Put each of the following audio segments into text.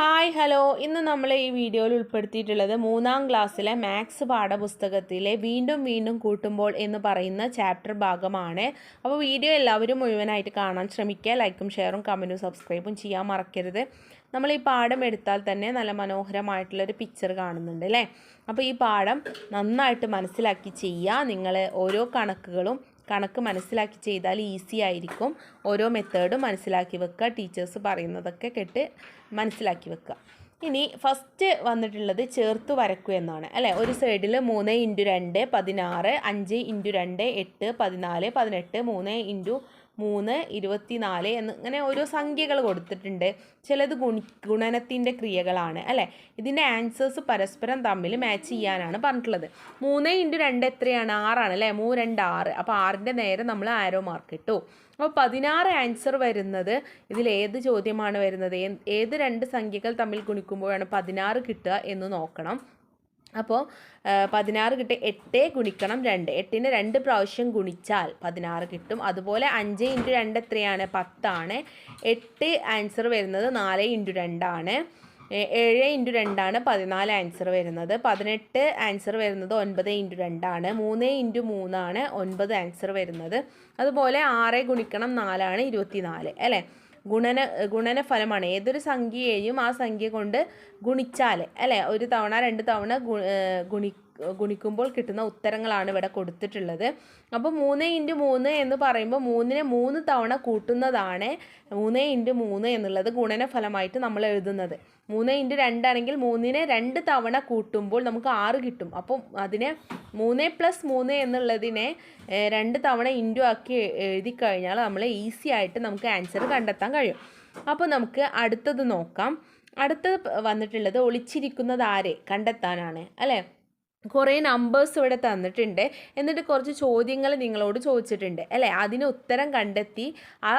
Hi hello ഇന്ന് നമ്മൾ ഈ വീഡിയോയിൽ ഉൾപ്പെടുത്തിയിട്ടുള്ളത് മൂന്നാം ക്ലാസ്സിലെ മാത്സ് പാഠപുസ്തകത്തിലെ വീണ്ടും വീണ്ടും കൂട്ടുമ്പോൾ എന്ന് പറയുന്ന ചാപ്റ്റർ ഭാഗമാണ്. അപ്പോൾ വീഡിയോ എല്ലാവരും മുഴുവനായിട്ട് കാണാൻ ശ്രമിക്കുക. ലൈക്കും ഷെയറും കമന്റും സബ്സ്ക്രൈബും ചെയ്യാൻ മറക്കരുത്. നമ്മൾ ഈ പാഠം എടുത്താൽ തന്നെ നല്ല മനോഹരമായിട്ടുള്ളൊരു പിക്ചർ കാണുന്നുണ്ട് അല്ലേ? അപ്പോൾ ഈ പാഠം നന്നായിട്ട് മനസ്സിലാക്കി ചെയ്യുക. നിങ്ങൾ ഓരോ കണക്കുകളും കണക്ക് മനസ്സിലാക്കി ചെയ്താൽ ഈസി ആയിരിക്കും. ഓരോ മെത്തേഡും മനസ്സിലാക്കി വെക്കുക ടീച്ചേഴ്സ് പറയുന്നതൊക്കെ കേട്ട് മനസ്സിലാക്കി വെക്കുക. ഇനി ഫസ്റ്റ് വന്നിട്ടുള്ളത് ചേർത്ത് വരക്കൂ എന്നാണ്. അല്ലേ? ഒരു സൈഡിൽ മൂന്ന് ഇന്റു രണ്ട് പതിനാറ് അഞ്ച് ഇന്റു രണ്ട് എട്ട് പതിനാല് പതിനെട്ട് മൂന്ന് ഇന്റു മൂന്ന് ഇരുപത്തിനാല് എന്ന് ഇങ്ങനെ ഓരോ സംഖ്യകൾ കൊടുത്തിട്ടുണ്ട്. ചിലത് ഗുണി ഗുണനത്തിന്റെ ക്രിയകളാണ് അല്ലേ? ഇതിന്റെ ആൻസേഴ്സ് പരസ്പരം തമ്മിൽ മാച്ച് ചെയ്യാനാണ് പറഞ്ഞിട്ടുള്ളത്. മൂന്ന് ഇന്റു രണ്ട് എത്രയാണ്? ആറാണ് അല്ലേ? മൂ രണ്ട് ആറ്. അപ്പോൾ ആറിന്റെ നേരെ നമ്മൾ ആരോ മാർക്ക് ഇട്ടു. അപ്പോൾ പതിനാറ് ആൻസർ വരുന്നത് ഇതിൽ ഏത് ചോദ്യമാണ് വരുന്നത്? ഏത് രണ്ട് സംഖ്യകൾ തമ്മിൽ ഗുണിക്കുമ്പോഴാണ് പതിനാറ് കിട്ടുക എന്ന് നോക്കണം. അപ്പോൾ പതിനാറ് കിട്ടി എട്ട് ഗുണിക്കണം രണ്ട്. എട്ടിന് രണ്ട് പ്രാവശ്യം ഗുണിച്ചാൽ പതിനാറ് കിട്ടും. അതുപോലെ അഞ്ച് ഇന്റു രണ്ട് എത്രയാണ്? പത്താണ്. എട്ട് ആൻസർ വരുന്നത് നാല് ഇന്റു രണ്ടാണ്. ഏഴ് ഇന്റു രണ്ടാണ് പതിനാല് ആൻസർ വരുന്നത്. പതിനെട്ട് ആൻസർ വരുന്നത് ഒൻപത് ഇന്റു രണ്ടാണ്. മൂന്ന് ഇന്റു മൂന്നാണ് ഒൻപത് ആൻസർ വരുന്നത്. അതുപോലെ ആറ് ഗുണിക്കണം നാലാണ് ഇരുപത്തി നാല് അല്ലേ? ഗുണന ഗുണനഫലമാണ്. ഏതൊരു സംഖ്യയെയും ആ സംഖ്യ കൊണ്ട് ഗുണിച്ചാൽ അല്ലേ? ഒരു തവണ രണ്ട് തവണ ഗുണി ഗുണിക്കുമ്പോൾ കിട്ടുന്ന ഉത്തരങ്ങളാണ് ഇവിടെ കൊടുത്തിട്ടുള്ളത്. അപ്പോൾ മൂന്ന് ഇന്റു മൂന്ന് എന്ന് പറയുമ്പോൾ മൂന്നിനെ മൂന്ന് തവണ കൂട്ടുന്നതാണ് മൂന്ന് ഇന്റു മൂന്ന് എന്നുള്ളത് ഗുണനഫലമായിട്ട് നമ്മൾ എഴുതുന്നത്. മൂന്ന് ഇന്റു രണ്ടാണെങ്കിൽ മൂന്നിനെ രണ്ട് തവണ കൂട്ടുമ്പോൾ നമുക്ക് ആറ് കിട്ടും. അപ്പം അതിനെ മൂന്ന് പ്ലസ് മൂന്ന് എന്നുള്ളതിനെ രണ്ട് തവണ ഇന്റു ആക്കി എഴുതി കഴിഞ്ഞാൽ നമ്മൾ ഈസി ആയിട്ട് നമുക്ക് ആൻസർ കണ്ടെത്താൻ കഴിയും. അപ്പോൾ നമുക്ക് അടുത്തത് നോക്കാം. അടുത്തത് വന്നിട്ടുള്ളത് ഒളിച്ചിരിക്കുന്നത് ആരെ കണ്ടെത്താനാണ് അല്ലേ? കുറേ നമ്പേഴ്സ് ഇവിടെ തന്നിട്ടുണ്ട്. എന്നിട്ട് കുറച്ച് ചോദ്യങ്ങൾ നിങ്ങളോട് ചോദിച്ചിട്ടുണ്ട്. അല്ലേ? അതിന് ഉത്തരം കണ്ടെത്തി ആ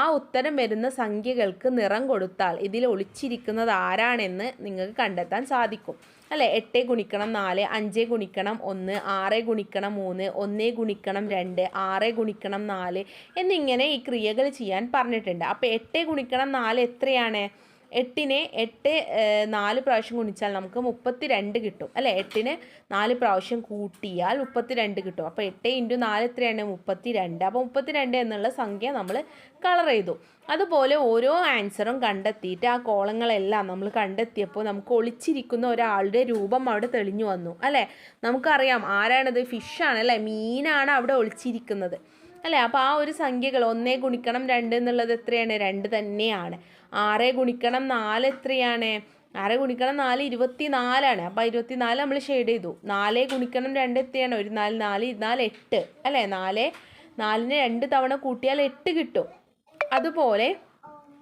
ആ ഉത്തരം വരുന്ന സംഖ്യകൾക്ക് നിറം കൊടുത്താൽ ഇതിൽ ഒളിച്ചിരിക്കുന്നത് ആരാണെന്ന് നിങ്ങൾക്ക് കണ്ടെത്താൻ സാധിക്കും. അല്ലേ? എട്ട് ഗുണിക്കണം നാല് അഞ്ച് ഗുണിക്കണം ഒന്ന് ആറ് ഗുണിക്കണം മൂന്ന് ഒന്ന് ഗുണിക്കണം രണ്ട് ആറ് ഗുണിക്കണം നാല് എന്നിങ്ങനെ ഈ ക്രിയകൾ ചെയ്യാൻ പറഞ്ഞിട്ടുണ്ട്. അപ്പോൾ എട്ട് ഗുണിക്കണം നാല് എത്രയാണ്? എട്ടിനെ എട്ട് നാല് പ്രാവശ്യം ഗുണിച്ചാൽ നമുക്ക് മുപ്പത്തി രണ്ട് കിട്ടും. അല്ലേ? എട്ടിന് നാല് പ്രാവശ്യം കൂട്ടിയാൽ മുപ്പത്തി രണ്ട് കിട്ടും. അപ്പോൾ എട്ട് ഇന്റു നാല് എത്രയാണ്? മുപ്പത്തി രണ്ട് അപ്പോൾ മുപ്പത്തി രണ്ട് എന്നുള്ള സംഖ്യ നമ്മൾ കളർ ചെയ്തു. അതുപോലെ ഓരോ ആൻസറും കണ്ടെത്തിയിട്ട് ആ കോളങ്ങളെല്ലാം നമ്മൾ കണ്ടെത്തിയപ്പോൾ നമുക്ക് ഒളിച്ചിരിക്കുന്ന ഒരാളുടെ രൂപം അവിടെ തെളിഞ്ഞു വന്നു. അല്ലേ? നമുക്കറിയാം ആരാണത്? ഫിഷാണ് അല്ലേ? മീനാണ് അവിടെ ഒളിച്ചിരിക്കുന്നത്. അല്ലേ? അപ്പോൾ ആ ഒരു സംഖ്യകൾ ഒന്നേ ഗുണിക്കണം രണ്ട് എന്നുള്ളത് എത്രയാണ്? രണ്ട് തന്നെയാണ്. ആറ് ഗുണിക്കണം നാല് എത്രയാണ്? ആറ് ഗുണിക്കണം നാല് ഇരുപത്തി നാലാണ് അപ്പോൾ ഇരുപത്തി നാല് നമ്മൾ ഷെയ്ഡ് ചെയ്തു. നാല് ഗുണിക്കണം രണ്ട് എത്രയാണ്? ഒരു നാല് നാല് ഇരുന്നാൽ എട്ട്. അല്ലേ? നാല് നാലിന് രണ്ട് തവണ കൂട്ടിയാൽ എട്ട് കിട്ടും. അതുപോലെ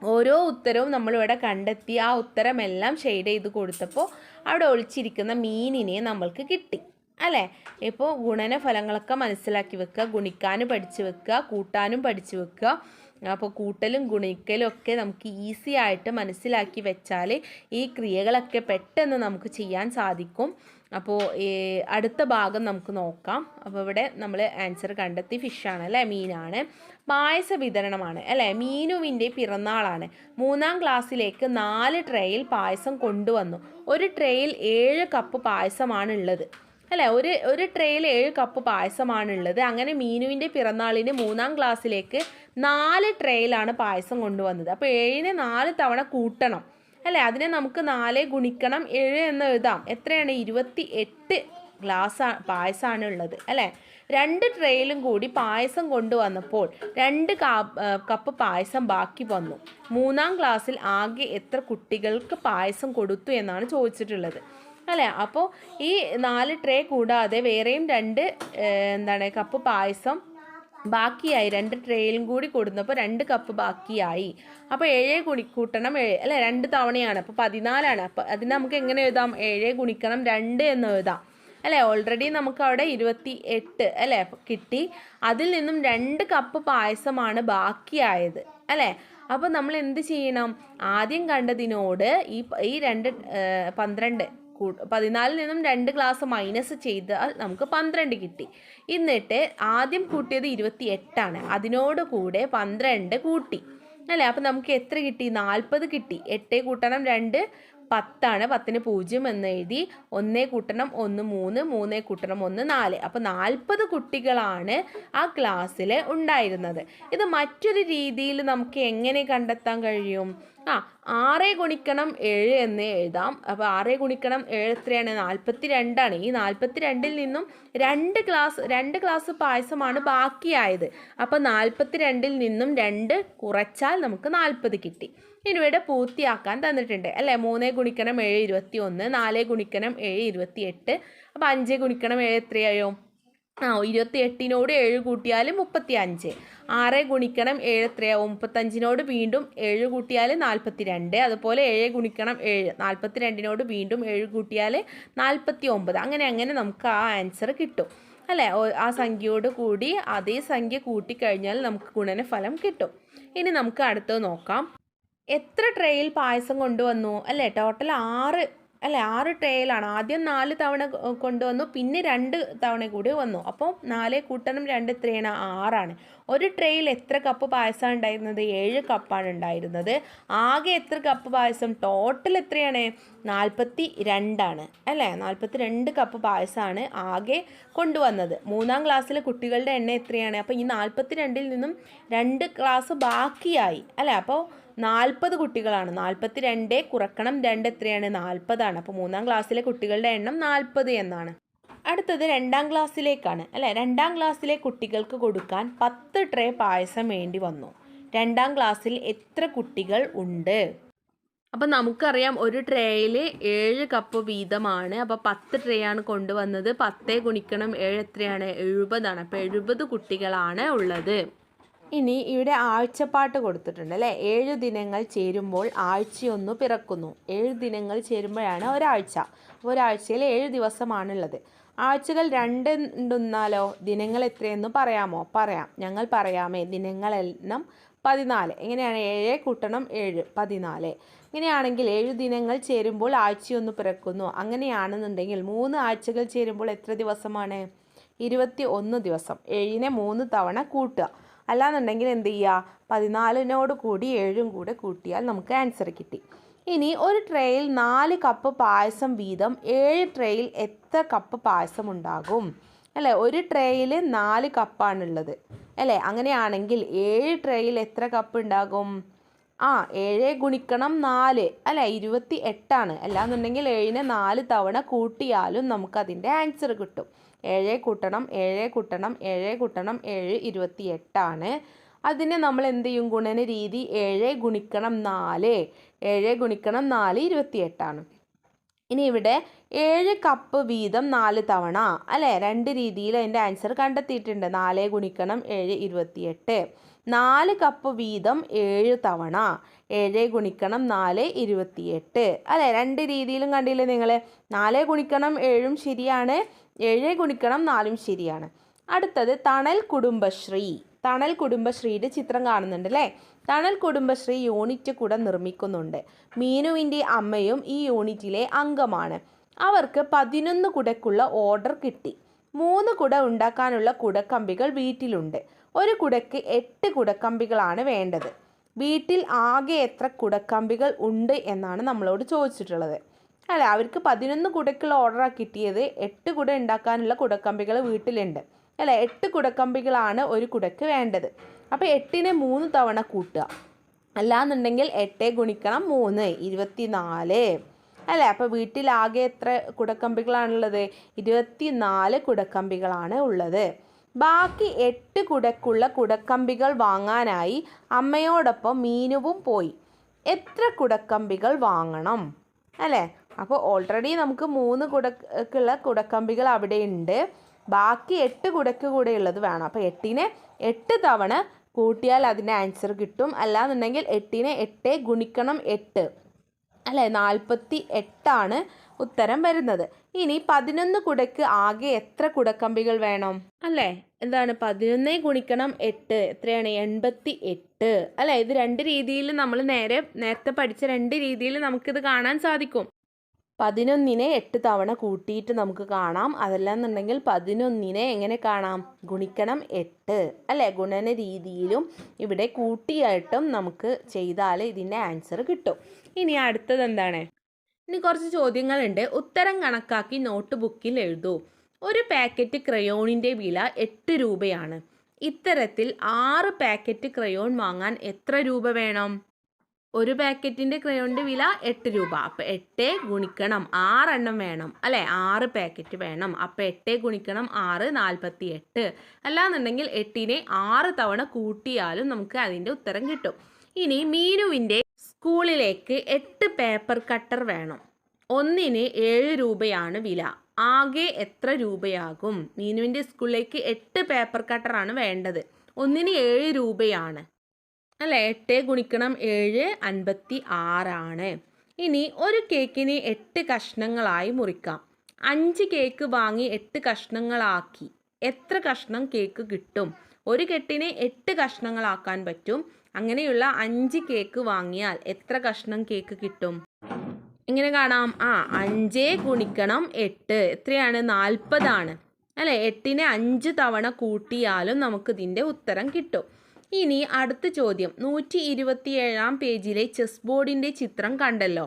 ഓരോ ഉത്തരവും നമ്മളിവിടെ കണ്ടെത്തി ആ ഉത്തരമെല്ലാം ഷെയ്ഡ് ചെയ്ത് കൊടുത്തപ്പോൾ അവിടെ ഒളിച്ചിരിക്കുന്ന മീനിനെ നമ്മൾക്ക് കിട്ടി. അല്ലേ? ഇപ്പോൾ ഗുണനഫലങ്ങളൊക്കെ മനസ്സിലാക്കി വെക്കുക ഗുണിക്കാനും പഠിച്ചു വെക്കുക കൂട്ടാനും പഠിച്ചു വെക്കുക. അപ്പോൾ കൂട്ടലും ഗുണിക്കലും ഒക്കെ നമുക്ക് ഈസി ആയിട്ട് മനസ്സിലാക്കി വെച്ചാൽ ഈ ക്രിയകളൊക്കെ പെട്ടെന്ന് നമുക്ക് ചെയ്യാൻ സാധിക്കും. അപ്പോൾ അടുത്ത ഭാഗം നമുക്ക് നോക്കാം. അപ്പോൾ ഇവിടെ നമ്മൾ ആൻസർ കണ്ടെത്തി. ഫിഷാണ് അല്ലേ? മീനാണ് പായസ വിതരണമാണ് അല്ലേ? മീനുവിന്റെ പിറന്നാളാണ്. മൂന്നാം ക്ലാസ്സിലേക്ക് നാല് ട്രേയിൽ പായസം കൊണ്ടുവന്നു. ഒരു ട്രേയിൽ ഏഴ് കപ്പ് പായസമാണ് ഉള്ളത് അല്ലേ ഒരു ഒരു ട്രേയിൽ ഏഴ് കപ്പ് പായസമാണുള്ളത്. അങ്ങനെ മീനുവിന്റെ പിറന്നാളിന് മൂന്നാം ക്ലാസ്സിലേക്ക് നാല് ട്രേയിലാണ് പായസം കൊണ്ടുവന്നത്. അപ്പോൾ ഏഴിനെ നാല് തവണ കൂട്ടണം. അല്ലേ അതിനെ നമുക്ക് നാല് ഗുണിക്കണം ഏഴ് എന്ന് എഴുതാം. എത്രയാണ്? ഇരുപത്തി എട്ട് ഗ്ലാസ് പായസമാണ് ഉള്ളത് അല്ലേ രണ്ട് ട്രേയിലും കൂടി പായസം കൊണ്ടുവന്നപ്പോൾ രണ്ട് കപ്പ് പായസം ബാക്കി വന്നു. മൂന്നാം ക്ലാസ്സിൽ ആകെ എത്ര കുട്ടികൾക്ക് പായസം കൊടുത്തു എന്നാണ് ചോദിച്ചിട്ടുള്ളത്. അല്ലേ? അപ്പോൾ ഈ നാല് ട്രേ കൂടാതെ വേറെയും രണ്ട് എന്താണ് കപ്പ് പായസം ബാക്കിയായി. രണ്ട് ട്രേയിലും കൂടി കൊടുന്നപ്പോൾ രണ്ട് കപ്പ് ബാക്കിയായി. അപ്പോൾ ഏഴേ ഗുണി കൂട്ടണം ഏഴ് അല്ലേ? രണ്ട് തവണയാണ്. അപ്പോൾ പതിനാലാണ്. അപ്പോൾ അതിന് നമുക്ക് എങ്ങനെ എഴുതാം? ഏഴേ ഗുണിക്കണം രണ്ട് എന്ന് എഴുതാം. അല്ലേ? ഓൾറെഡി നമുക്ക് അവിടെ ഇരുപത്തി എട്ട് അല്ലേ കിട്ടി. അതിൽ നിന്നും രണ്ട് കപ്പ് പായസമാണ് ബാക്കിയായത് അല്ലേ? അപ്പോൾ നമ്മൾ എന്ത് ചെയ്യണം? ആദ്യം കണ്ടതിനോട് ഈ ഈ രണ്ട് പന്ത്രണ്ട് പതിനാലിൽ നിന്നും രണ്ട് ഗ്ലാസ് മൈനസ് ചെയ്താൽ നമുക്ക് പന്ത്രണ്ട് കിട്ടി. എന്നിട്ട് ആദ്യം കൂട്ടിയത് ഇരുപത്തി എട്ടാണ് അതിനോട് കൂടെ പന്ത്രണ്ട് കൂട്ടി. അല്ലേ? അപ്പം നമുക്ക് എത്ര കിട്ടി? നാൽപ്പത് കിട്ടി. എട്ട് കൂട്ടണം രണ്ട് പത്താണ്. പത്തിന് പൂജ്യം എന്ന് എഴുതി ഒന്നേ കൂട്ടണം ഒന്ന് മൂന്ന് മൂന്നേ കൂട്ടണം ഒന്ന് നാല്. അപ്പോൾ നാൽപ്പത് കുട്ടികളാണ് ആ ക്ലാസ്സിൽ ഉണ്ടായിരുന്നത്. ഇത് മറ്റൊരു രീതിയിൽ നമുക്ക് എങ്ങനെ കണ്ടെത്താൻ കഴിയും? ആ ആറ് ഗുണിക്കണം ഏഴ് എന്ന് എഴുതാം. അപ്പോൾ ആറ് ഗുണിക്കണം ഏഴ് എത്രയാണ്? നാൽപ്പത്തി രണ്ടാണ് ഈ നാൽപ്പത്തി രണ്ടിൽ നിന്നും രണ്ട് ഗ്ലാസ് രണ്ട് ഗ്ലാസ് പായസമാണ് ബാക്കിയായത്. അപ്പോൾ നാൽപ്പത്തി രണ്ടിൽ നിന്നും രണ്ട് കുറച്ചാൽ നമുക്ക് നാൽപ്പത് കിട്ടി. ഇനി ഇവിടെ പൂർത്തിയാക്കാൻ തന്നിട്ടുണ്ട്. അല്ലേ? മൂന്ന് ഗുണിക്കണം ഏഴ് ഇരുപത്തി ഒന്ന് നാല് ഗുണിക്കണം ഏഴ് ഇരുപത്തി എട്ട് അപ്പോൾ അഞ്ച് ഗുണിക്കണം ഏഴ് എത്രയായോ? ആ ഇരുപത്തി എട്ടിനോട് ഏഴ് കൂട്ടിയാൽ മുപ്പത്തി അഞ്ച് ആറ് ഗുണിക്കണം ഏഴ് എത്രയാവും മുപ്പത്തഞ്ചിനോട് വീണ്ടും ഏഴ് കൂട്ടിയാൽ നാൽപ്പത്തി രണ്ട് അതുപോലെ ഏഴ് ഗുണിക്കണം ഏഴ് നാൽപ്പത്തി രണ്ടിനോട് വീണ്ടും ഏഴ് കൂട്ടിയാൽ നാൽപ്പത്തി ഒമ്പത് അങ്ങനെ അങ്ങനെ നമുക്ക് ആ ആൻസർ കിട്ടും. അല്ലേ? ആ സംഖ്യയോട് കൂടി അതേ സംഖ്യ കൂട്ടിക്കഴിഞ്ഞാൽ നമുക്ക് ഗുണനഫലം കിട്ടും. ഇനി നമുക്ക് അടുത്തത് നോക്കാം. എത്ര ട്രേയിൽ പായസം കൊണ്ടുവന്നു? അല്ലേ? ടോട്ടൽ ആറ് അല്ലേ? ആറ് ട്രേയിലാണ് ആദ്യം നാല് തവണ കൊണ്ടുവന്നു. പിന്നെ രണ്ട് തവണ കൂടി വന്നു. അപ്പോൾ നാല് കൂട്ടണം രണ്ട് എത്രയാണ് ആറാണ്. ഒരു ട്രേയിൽ എത്ര കപ്പ് പായസമാണ് ഉണ്ടായിരുന്നത്? ഏഴ് കപ്പാണ് ഉണ്ടായിരുന്നത്. ആകെ എത്ര കപ്പ് പായസം? ടോട്ടൽ എത്രയാണ്? നാൽപ്പത്തി രണ്ടാണ് അല്ലേ? നാൽപ്പത്തി രണ്ട് കപ്പ് പായസമാണ് ആകെ കൊണ്ടുവന്നത്. മൂന്നാം ക്ലാസ്സിലെ കുട്ടികളുടെ എണ്ണം എത്രയാണ്? അപ്പോൾ ഈ നാൽപ്പത്തി രണ്ടിൽ നിന്നും രണ്ട് ക്ലാസ് ബാക്കിയായി. അല്ലേ? അപ്പോൾ നാൽപ്പത് കുട്ടികളാണ്. നാൽപ്പത്തി രണ്ട് കുറക്കണം രണ്ട് എത്രയാണ്? നാൽപ്പതാണ്. അപ്പോൾ മൂന്നാം ക്ലാസ്സിലെ കുട്ടികളുടെ എണ്ണം നാൽപ്പത് എന്നാണ്. അടുത്തത് രണ്ടാം ക്ലാസ്സിലേക്കാണ്. അല്ലേ? രണ്ടാം ക്ലാസ്സിലെ കുട്ടികൾക്ക് കൊടുക്കാൻ പത്ത് ട്രേ പായസം വേണ്ടി വന്നു. രണ്ടാം ക്ലാസ്സിൽ എത്ര കുട്ടികൾ ഉണ്ട്? അപ്പം നമുക്കറിയാം ഒരു ട്രേയിൽ ഏഴ് കപ്പ് വീതമാണ്. അപ്പോൾ പത്ത് ട്രേ ആണ് കൊണ്ടുവന്നത്. പത്തേ ഗുണിക്കണം ഏഴ് എത്രയാണ്? എഴുപതാണ്. അപ്പോൾ എഴുപത് കുട്ടികളാണ് ഉള്ളത്. ഇനി ഇവിടെ ആഴ്ചപ്പാട്ട് കൊടുത്തിട്ടുണ്ട് അല്ലേ? ഏഴ് ദിനങ്ങൾ ചേരുമ്പോൾ ആഴ്ചയൊന്നു പിറക്കുന്നു. ഏഴ് ദിനങ്ങൾ ചേരുമ്പോഴാണ് ഒരാഴ്ച. ഒരാഴ്ചയിൽ ഏഴ് ദിവസമാണുള്ളത്. ആഴ്ചകൾ രണ്ട് ഉണ്ടെന്നാലോ ദിനങ്ങൾ എത്രയെന്ന് പറയാമോ? പറയാം. ഞങ്ങൾ പറയാമേ ദിനങ്ങളെല്ലാം പതിനാല്. എങ്ങനെയാണ്? ഏഴ് കൂട്ടണം ഏഴ് പതിനാല്. ഇങ്ങനെയാണെങ്കിൽ ഏഴ് ദിനങ്ങൾ ചേരുമ്പോൾ ആഴ്ചയൊന്ന് പിറക്കുന്നു. അങ്ങനെയാണെന്നുണ്ടെങ്കിൽ മൂന്ന് ആഴ്ചകൾ ചേരുമ്പോൾ എത്ര ദിവസമാണ്? ഇരുപത്തി ഒന്ന് ദിവസം. ഏഴിനെ മൂന്ന് തവണ കൂട്ടുക. അല്ലാന്നുണ്ടെങ്കിൽ എന്ത് ചെയ്യുക പതിനാലിനോട് കൂടി ഏഴും കൂടെ കൂട്ടിയാൽ നമുക്ക് ആൻസർ കിട്ടി. ഇനി ഒരു ട്രേയിൽ നാല് കപ്പ് പായസം വീതം ഏഴ് ട്രേയിൽ എത്ര കപ്പ് പായസം ഉണ്ടാകും? അല്ലേ? ഒരു ട്രേയിൽ നാല് കപ്പാണുള്ളത് അല്ലേ? അങ്ങനെയാണെങ്കിൽ ഏഴ് ട്രേയിൽ എത്ര കപ്പ് ഉണ്ടാകും? ആ ഏഴ് ഗുണിക്കണം നാല്. അല്ല? ഇരുപത്തി എട്ടാണ് അല്ലാന്നുണ്ടെങ്കിൽ ഏഴിനെ നാല് തവണ കൂട്ടിയാലും നമുക്കതിന്റെ ആൻസർ കിട്ടും. ഏഴ് കൂട്ടണം ഏഴ് കൂട്ടണം ഏഴ് കൂട്ടണം ഏഴ് ഇരുപത്തി എട്ടാണ് അതിനെ നമ്മൾ എന്ത് ചെയ്യും? ഗുണന രീതി ഏഴ് ഗുണിക്കണം നാല്. ഏഴ് ഗുണിക്കണം നാല് ഇരുപത്തി എട്ടാണ് ഇനി ഇവിടെ ഏഴ് കപ്പ് വീതം നാല് തവണ അല്ലേ? രണ്ട് രീതിയിൽ അതിന്റെ ആൻസർ കണ്ടെത്തിയിട്ടുണ്ട്. നാല് ഗുണിക്കണം ഏഴ് ഇരുപത്തിയെട്ട്. നാല് കപ്പ് വീതം ഏഴ് തവണ ഏഴ് ഗുണിക്കണം നാല് ഇരുപത്തിയെട്ട്. അല്ലേ? രണ്ട് രീതിയിലും കണ്ടില്ലേ നിങ്ങൾ? നാല് ഗുണിക്കണം ഏഴും ശരിയാണ്. ഏഴ് ഗുണിക്കണം നാലും ശരിയാണ്. അടുത്തത് തണൽ കുടുംബശ്രീ. തണൽ കുടുംബശ്രീയുടെ ചിത്രം കാണുന്നുണ്ട് അല്ലേ? തണൽ കുടുംബശ്രീ യൂണിറ്റ് കൂടെ നിർമ്മിക്കുന്നുണ്ട്. മീനുവിന്റെ അമ്മയും ഈ യൂണിറ്റിലെ അംഗമാണ്. അവർക്ക് പതിനൊന്ന് കുടക്കുള്ള ഓർഡർ കിട്ടി. മൂന്ന് കുട ഉണ്ടാക്കാനുള്ള കുടക്കമ്പികൾ വീട്ടിലുണ്ട്. ഒരു കുടക്ക് എട്ട് കുടക്കമ്പികളാണ് വേണ്ടത്. വീട്ടിൽ ആകെ എത്ര കുടക്കമ്പികൾ ഉണ്ട് എന്നാണ് നമ്മളോട് ചോദിച്ചിട്ടുള്ളത്. അല്ല അവർക്ക് പതിനൊന്ന് കുടക്കുള്ള ഓർഡറാണ് കിട്ടിയത് എട്ട് കുട ഉണ്ടാക്കാനുള്ള കുടക്കമ്പികൾ വീട്ടിലുണ്ട്. അല്ല എട്ട് കുടക്കമ്പികളാണ് ഒരു കുടക്ക് വേണ്ടത്. അപ്പോൾ എട്ടിനെ മൂന്ന് തവണ കൂട്ടുക. അല്ലാന്നുണ്ടെങ്കിൽ എട്ട് ഗുണിക്കണം മൂന്ന് ഇരുപത്തി നാല് അല്ലേ അപ്പോൾ വീട്ടിലാകെ എത്ര കുടക്കമ്പികളാണുള്ളത്? ഇരുപത്തി നാല് കുടക്കമ്പികളാണ് ഉള്ളത്. ബാക്കി എട്ട് കുടക്കുള്ള കുടക്കമ്പികൾ വാങ്ങാനായി അമ്മയോടൊപ്പം മീനുവും പോയി. എത്ര കുടക്കമ്പികൾ വാങ്ങണം? അല്ലേ? അപ്പോൾ ഓൾറെഡി നമുക്ക് മൂന്ന് കുടക്കുള്ള കുടക്കമ്പികൾ അവിടെ ഉണ്ട് ബാക്കി എട്ട് കുടക്ക് കൂടെ ഉള്ളത് വേണം. അപ്പോൾ എട്ടിനെ എട്ട് തവണ കൂട്ടിയാൽ അതിന്റെ ആൻസർ കിട്ടും. അല്ലാന്നുണ്ടെങ്കിൽ എട്ടിനെ എട്ട് ഗുണിക്കണം എട്ട്. അല്ലേ? നാൽപ്പത്തി എട്ടാണ് ഉത്തരം വരുന്നത്. ഇനി പതിനൊന്ന് കുടക്ക് ആകെ എത്ര കുടക്കമ്പികൾ വേണം? അല്ലേ? എന്താണ്? പതിനൊന്ന് ഗുണിക്കണം എട്ട്. എത്രയാണ്? എൺപത്തി എട്ട്. അല്ലേ? ഇത് രണ്ട് രീതിയിൽ നമ്മൾ നേരെ നേരത്തെ പഠിച്ച രണ്ട് രീതിയിൽ നമുക്കിത് കാണാൻ സാധിക്കും. പതിനൊന്നിനെ എട്ട് തവണ കൂട്ടിയിട്ട് നമുക്ക് കാണാം. അതല്ലാന്നുണ്ടെങ്കിൽ പതിനൊന്നിനെ എങ്ങനെ കാണാം? ഗുണിക്കണം എട്ട്. അല്ലേ? ഗുണന രീതിയിലും ഇവിടെ കൂട്ടിയായിട്ടും നമുക്ക് ചെയ്താൽ ഇതിന്റെ ആൻസർ കിട്ടും. ഇനി അടുത്തത് എന്താണ്? ഇനി കുറച്ച് ചോദ്യങ്ങളുണ്ട്. ഉത്തരം കണക്കാക്കി നോട്ട് ബുക്കിൽ എഴുതൂ. ഒരു പാക്കറ്റ് ക്രയോണിന്റെ വില എട്ട് രൂപയാണ്. ഇത്തരത്തിൽ ആറ് പാക്കറ്റ് ക്രയോൺ വാങ്ങാൻ എത്ര രൂപ വേണം? ഒരു പാക്കറ്റിന്റെ ക്രയോണിന്റെ വില എട്ട് രൂപ. അപ്പോൾ എട്ട് ഗുണിക്കണം ആറെണ്ണം വേണം. അല്ലേ? ആറ് പാക്കറ്റ് വേണം. അപ്പോൾ എട്ട് ഗുണിക്കണം ആറ് നാൽപ്പത്തി എട്ട് അല്ലാന്നുണ്ടെങ്കിൽ എട്ടിനെ ആറ് തവണ കൂട്ടിയാലും നമുക്ക് അതിന്റെ ഉത്തരം കിട്ടും. ഇനി മീനുവിന്റെ സ്കൂളിലേക്ക് എട്ട് പേപ്പർ കട്ടർ വേണം. ഒന്നിന് ഏഴ് രൂപയാണ് വില. ആകെ എത്ര രൂപയാകും? മീനുവിന്റെ സ്കൂളിലേക്ക് എട്ട് പേപ്പർ കട്ടറാണ് വേണ്ടത്. ഒന്നിന് ഏഴ് രൂപയാണ്. അല്ലേ? എട്ട് ഗുണിക്കണം ഏഴ് അൻപത്തി ആറാണ്. ഇനി ഒരു കേക്കിനെ എട്ട് കഷ്ണങ്ങളായി മുറിക്കാം. അഞ്ച് കേക്ക് വാങ്ങി എട്ട് കഷ്ണങ്ങളാക്കി. എത്ര കഷ്ണം കേക്ക് കിട്ടും? ഒരു കെട്ടിനെ എട്ട് കഷ്ണങ്ങളാക്കാൻ പറ്റും. അങ്ങനെയുള്ള അഞ്ച് കേക്ക് വാങ്ങിയാൽ എത്ര കഷ്ണം കേക്ക് കിട്ടും? എങ്ങനെ കാണാം. ആ അഞ്ച് ഗുണിക്കണം എട്ട്. എത്രയാണ്? നാൽപ്പതാണ്. അല്ലേ? എട്ടിനെ അഞ്ച് തവണ കൂട്ടിയാലും നമുക്ക് ഇതിന്റെ ഉത്തരം കിട്ടും. ഇനി അടുത്ത ചോദ്യം. നൂറ്റി ഇരുപത്തിയേഴാം പേജിലെ ചെസ് ബോർഡിന്റെ ചിത്രം കണ്ടല്ലോ.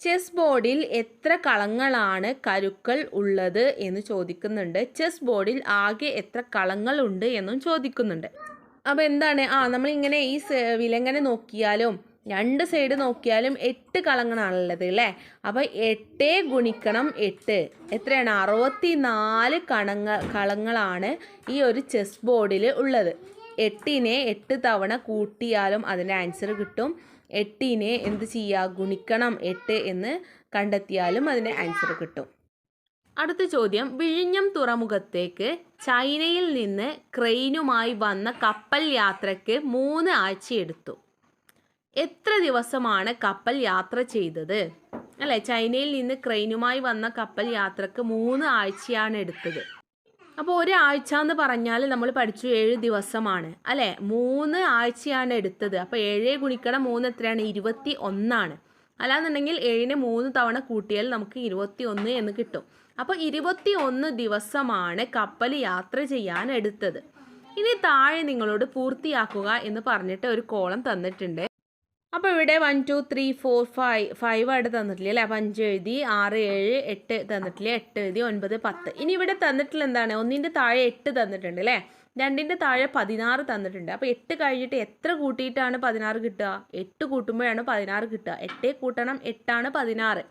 ചെസ് ബോർഡിൽ എത്ര കളങ്ങളാണ് കരുക്കൾ ഉള്ളത് എന്ന് ചോദിക്കുന്നുണ്ട്. ചെസ് ബോർഡിൽ ആകെ എത്ര കളങ്ങൾ ഉണ്ട് എന്നും ചോദിക്കുന്നുണ്ട്. അപ്പോൾ എന്താണ്? ആ നമ്മളിങ്ങനെ ഈ വിലങ്ങനെ നോക്കിയാലും രണ്ട് സൈഡ് നോക്കിയാലും എട്ട് കളങ്ങളാണുള്ളത് അല്ലേ? അപ്പോൾ എട്ട് ഗുണിക്കണം എട്ട്. എത്രയാണ്? അറുപത്തി നാല് കണങ്ങ കളങ്ങളാണ് ഈ ഒരു ചെസ് ബോർഡിൽ ഉള്ളത്. എട്ടിനെ എട്ട് തവണ കൂട്ടിയാലും അതിന്റെ ആൻസർ കിട്ടും. എട്ടിനെ എന്ത് ചെയ്യുക ഗുണിക്കണം എട്ട് എന്ന് കണ്ടെത്തിയാലും അതിന്റെ ആൻസർ കിട്ടും. അടുത്ത ചോദ്യം. വിഴിഞ്ഞം തുറമുഖത്തേക്ക് ചൈനയിൽ നിന്ന് ക്രെയിനുമായി വന്ന കപ്പൽ യാത്രയ്ക്ക് മൂന്ന് ആഴ്ചയെടുത്തു. എത്ര ദിവസമാണ് കപ്പൽ യാത്ര ചെയ്തത്? അല്ലേ? ചൈനയിൽ നിന്ന് ക്രെയിനുമായി വന്ന കപ്പൽ യാത്രയ്ക്ക് മൂന്ന് ആഴ്ചയാണ് എടുത്തത്. അപ്പോൾ ഒരാഴ്ച എന്ന് പറഞ്ഞാൽ നമ്മൾ പഠിച്ചു ഏഴ് ദിവസമാണ്. അല്ലേ? മൂന്ന് ആഴ്ചയാണ് എടുത്തത്. അപ്പോൾ ഏഴ് ഗുണിക്കണം മൂന്ന് എത്രയാണ്? ഇരുപത്തി ഒന്നാണ് അല്ലാന്നുണ്ടെങ്കിൽ ഏഴിന് മൂന്ന് തവണ കൂട്ടിയാൽ നമുക്ക് ഇരുപത്തി ഒന്ന് എന്ന് കിട്ടും. അപ്പോൾ ഇരുപത്തി ഒന്ന് ദിവസമാണ് കപ്പൽ യാത്ര ചെയ്യാൻ എടുത്തത്. ഇനി താഴെ നിങ്ങളോട് പൂർത്തിയാക്കുക എന്ന് പറഞ്ഞിട്ട് ഒരു കോളം തന്നിട്ടുണ്ട്. അപ്പോൾ ഇവിടെ one two three four five five ആയിട്ട് തന്നിട്ടില്ല അല്ലേ? അപ്പോൾ അഞ്ച് എഴുതി ആറ് ഏഴ് എട്ട് തന്നിട്ടില്ല? എട്ട് എഴുതി ഒൻപത് പത്ത്. ഇനി ഇവിടെ തന്നിട്ടുള്ള എന്താണ്? ഒന്നിന്റെ താഴെ എട്ട് തന്നിട്ടുണ്ട് അല്ലേ? രണ്ടിന്റെ താഴെ പതിനാറ് തന്നിട്ടുണ്ട്. അപ്പോൾ എട്ട് കഴിഞ്ഞിട്ട് എത്ര കൂട്ടിയിട്ടാണ് പതിനാറ് കിട്ടുക? എട്ട് കൂട്ടുമ്പോഴാണ് പതിനാറ് കിട്ടുക. എട്ടേ കൂട്ടണം എട്ടാണ് പതിനാറ്.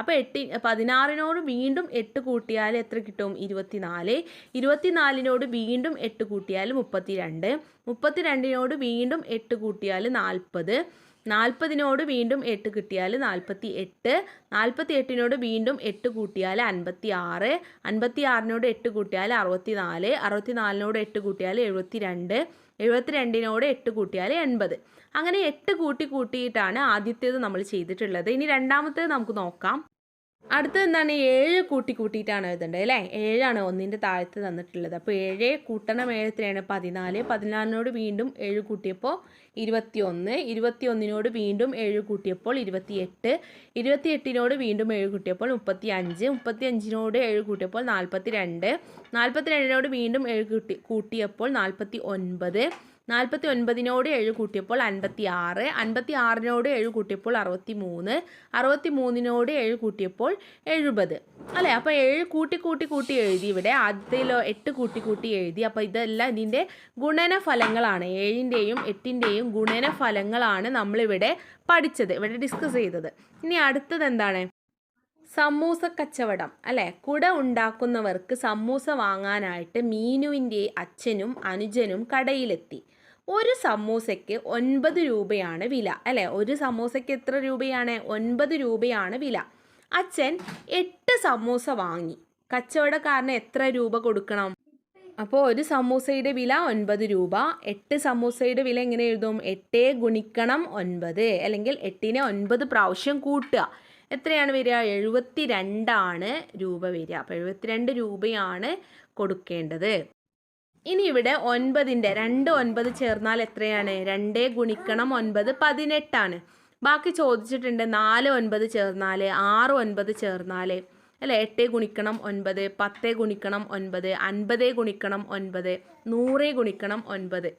അപ്പോൾ എട്ടി പതിനാറിനോട് വീണ്ടും എട്ട് കൂട്ടിയാൽ എത്ര കിട്ടും? ഇരുപത്തിനാല്. ഇരുപത്തിനാലിനോട് വീണ്ടും എട്ട് കൂട്ടിയാൽ മുപ്പത്തി രണ്ട് മുപ്പത്തി വീണ്ടും എട്ട് കൂട്ടിയാൽ നാൽപ്പത്. നാൽപ്പതിനോട് വീണ്ടും എട്ട് കിട്ടിയാൽ നാൽപ്പത്തി എട്ട് നാൽപ്പത്തി എട്ടിനോട് വീണ്ടും എട്ട് കൂട്ടിയാൽ അൻപത്തി ആറ് അൻപത്തി ആറിനോട് എട്ട് കൂട്ടിയാൽ അറുപത്തി നാല് അറുപത്തി നാലിനോട് എട്ട് കൂട്ടിയാൽ എഴുപത്തി രണ്ട് എഴുപത്തി രണ്ടിനോട് എട്ട് കൂട്ടിയാൽ എൺപത്. അങ്ങനെ എട്ട് കൂട്ടി കൂട്ടിയിട്ടാണ് ആദ്യത്തേത് നമ്മൾ ചെയ്തിട്ടുള്ളത്. ഇനി രണ്ടാമത്തേത് നമുക്ക് നോക്കാം. അടുത്തത് എന്താണ്? ഏഴ് കൂട്ടി കൂട്ടിയിട്ടാണ് എഴുതേണ്ടത് അല്ലേ? ഏഴാണ് ഒന്നിന്റെ താഴത്ത് തന്നിട്ടുള്ളത്. അപ്പോൾ ഏഴ് കൂട്ടണം ഏഴ് എത്രയാണ് പതിനാല്. പതിനാലിനോട് വീണ്ടും ഏഴ് കൂട്ടിയപ്പോൾ ഇരുപത്തി ഒന്ന് ഇരുപത്തി ഒന്നിനോട് വീണ്ടും ഏഴ് കൂട്ടിയപ്പോൾ ഇരുപത്തി എട്ട് ഇരുപത്തി എട്ടിനോട് വീണ്ടും ഏഴ് കൂട്ടിയപ്പോൾ മുപ്പത്തി അഞ്ച് മുപ്പത്തി അഞ്ചിനോട് ഏഴ് കൂട്ടിയപ്പോൾ നാൽപ്പത്തി രണ്ട് നാൽപ്പത്തി രണ്ടിനോട് വീണ്ടും ഏഴ് കൂട്ടി കൂട്ടിയപ്പോൾ നാൽപ്പത്തി ഒൻപത് നാൽപ്പത്തി ഒൻപതിനോട് ഏഴ് കൂട്ടിയപ്പോൾ അൻപത്തി ആറ് അൻപത്തി ആറിനോട് ഏഴ് കൂട്ടിയപ്പോൾ അറുപത്തി മൂന്ന് അറുപത്തി മൂന്നിനോട് ഏഴ് കൂട്ടിയപ്പോൾ എഴുപത്. അല്ലേ? അപ്പോൾ ഏഴ് കൂട്ടി കൂട്ടി കൂട്ടി എഴുതി ഇവിടെ ആദ്യത്തിലോ എട്ട് കൂട്ടി കൂട്ടി എഴുതി. അപ്പോൾ ഇതെല്ലാം ഇതിന്റെ ഗുണനഫലങ്ങളാണ്. ഏഴിന്റെയും എട്ടിന്റെയും ഗുണനഫലങ്ങളാണ് നമ്മളിവിടെ പഠിച്ചത് ഇവിടെ ഡിസ്കസ് ചെയ്തത്. ഇനി അടുത്തത് എന്താണ്? സമൂസ കച്ചവടം. അല്ലേ? കുട ഉണ്ടാക്കുന്നവർക്ക് സമൂസ വാങ്ങാനായിട്ട് മീനുവിന്റെ അച്ഛനും അനുജനും കടയിലെത്തി. ഒരു സമൂസയ്ക്ക് ഒൻപത് രൂപയാണ് വില അല്ലേ? ഒരു സമൂസയ്ക്ക് എത്ര രൂപയാണ്? ഒൻപത് രൂപയാണ് വില. അച്ഛൻ എട്ട് സമൂസ വാങ്ങി. കച്ചവടക്കാരന് എത്ര രൂപ കൊടുക്കണം? അപ്പോൾ ഒരു സമൂസയുടെ വില ഒൻപത് രൂപ. എട്ട് സമൂസയുടെ വില എങ്ങനെ എഴുതും? എട്ടേ ഗുണിക്കണം ഒൻപത് അല്ലെങ്കിൽ എട്ടിനെ ഒൻപത് പ്രാവശ്യം കൂട്ടുക. എത്രയാണ് വരിക? എഴുപത്തി രണ്ടാണ് രൂപ വരിക. അപ്പോൾ എഴുപത്തിരണ്ട് രൂപയാണ് കൊടുക്കേണ്ടത്. ഇനി ഇവിടെ ഒൻപതിന്റെ രണ്ട് ഒൻപത് ചേർന്നാൽ എത്രയാണ്? രണ്ട് ഗുണിക്കണം ഒൻപത് പതിനെട്ടാണ്. ബാക്കി ചോദിച്ചിട്ടുണ്ട് നാല് ഒൻപത് ചേർന്നാൽ ആറ് ഒൻപത് ചേർന്നാൽ അല്ലേ? എട്ട് ഗുണിക്കണം ഒൻപത് പത്ത് ഗുണിക്കണം ഒൻപത് അൻപത് ഗുണിക്കണം ഒൻപത് നൂറ് ഗുണിക്കണം ഒൻപത്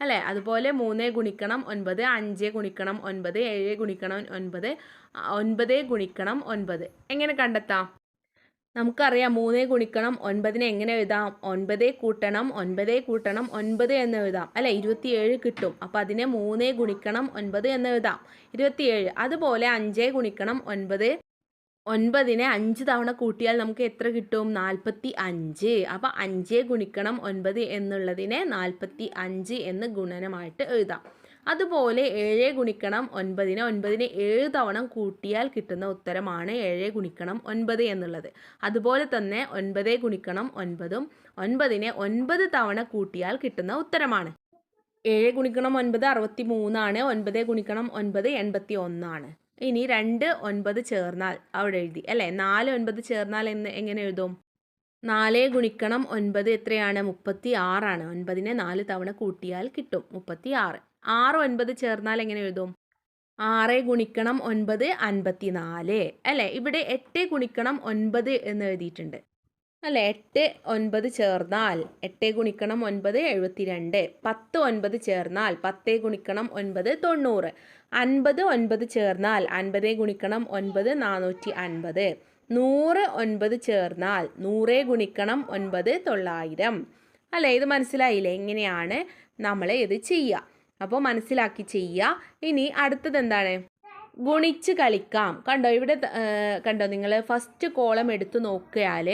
അല്ലേ? അതുപോലെ മൂന്ന് ഗുണിക്കണം ഒൻപത് അഞ്ച് ഗുണിക്കണം ഒൻപത് ഏഴ് ഗുണിക്കണം ഒൻപത് ഒൻപത് ഗുണിക്കണം ഒൻപത്. എങ്ങനെ കണ്ടെത്താം? നമുക്കറിയാം മൂന്നേ ഗുണിക്കണം ഒൻപതിനെ എങ്ങനെ എഴുതാം? ഒൻപതേ കൂട്ടണം ഒൻപതേ കൂട്ടണം ഒൻപത് എന്ന് എഴുതാം. അല്ല? ഇരുപത്തിയേഴ് കിട്ടും. അപ്പം അതിനെ മൂന്നേ ഗുണിക്കണം ഒൻപത് എന്ന് എഴുതാം. ഇരുപത്തിയേഴ്. അതുപോലെ അഞ്ചേ ഗുണിക്കണം ഒൻപത്. ഒൻപതിനെ അഞ്ച് തവണ കൂട്ടിയാൽ നമുക്ക് എത്ര കിട്ടും? നാൽപ്പത്തി അഞ്ച് അപ്പോൾ അഞ്ചേ ഗുണിക്കണം ഒൻപത് എന്നുള്ളതിനെ നാൽപ്പത്തി അഞ്ച് എന്ന് ഗുണനമായിട്ട് എഴുതാം. അതുപോലെ ഏഴ് ഗുണിക്കണം ഒൻപതിന് ഒൻപതിനെ ഏഴ് തവണ കൂട്ടിയാൽ കിട്ടുന്ന ഉത്തരമാണ് ഏഴ് ഗുണിക്കണം ഒൻപത് എന്നുള്ളത്. അതുപോലെ തന്നെ ഒൻപത് ഗുണിക്കണം ഒൻപതും ഒൻപതിനെ ഒൻപത് തവണ കൂട്ടിയാൽ കിട്ടുന്ന ഉത്തരമാണ്. ഏഴ് ഗുണിക്കണം ഒൻപത് അറുപത്തി മൂന്നാണ് ഒൻപത് ഗുണിക്കണം ഒൻപത് എൺപത്തി ഒന്നാണ് ഇനി രണ്ട് ഒൻപത് ചേർന്നാൽ അവിടെ എഴുതി. അല്ലേ? നാല് ഒൻപത് ചേർന്നാൽ എന്ന് എങ്ങനെ എഴുതും? നാല് ഗുണിക്കണം ഒൻപത് എത്രയാണ്? മുപ്പത്തി ആറാണ് ഒൻപതിനെ നാല് തവണ കൂട്ടിയാൽ കിട്ടും. മുപ്പത്തി ആറ് ആറ് ഒൻപത് ചേർന്നാൽ എങ്ങനെ എഴുതും? ആറ് ഗുണിക്കണം ഒൻപത് അൻപത്തി നാല് അല്ലേ? ഇവിടെ എട്ട് ഗുണിക്കണം ഒൻപത് എന്ന് എഴുതിയിട്ടുണ്ട്. അല്ലേ? എട്ട് ഒൻപത് ചേർന്നാൽ എട്ട് ഗുണിക്കണം ഒൻപത് എഴുപത്തിരണ്ട്. പത്ത് ഒൻപത് ചേർന്നാൽ പത്ത് ഗുണിക്കണം ഒൻപത് തൊണ്ണൂറ്. അൻപത് ഒൻപത് ചേർന്നാൽ അൻപത് ഗുണിക്കണം ഒൻപത് നാനൂറ്റി അൻപത്. നൂറ് ഒൻപത് ചേർന്നാൽ നൂറ് ഗുണിക്കണം ഒൻപത് തൊള്ളായിരം. അല്ലേ? ഇത് മനസ്സിലായില്ലേ? എങ്ങനെയാണ് നമ്മൾ ഇത് ചെയ്യുക? അപ്പോൾ മനസ്സിലാക്കി ചെയ്യുക ഇനി അടുത്തത് എന്താണ്? ഗുണിച്ച് കളിക്കാം. കണ്ടോ ഇവിടെ കണ്ടോ നിങ്ങൾ ഫസ്റ്റ് കോളം എടുത്തു നോക്കിയാൽ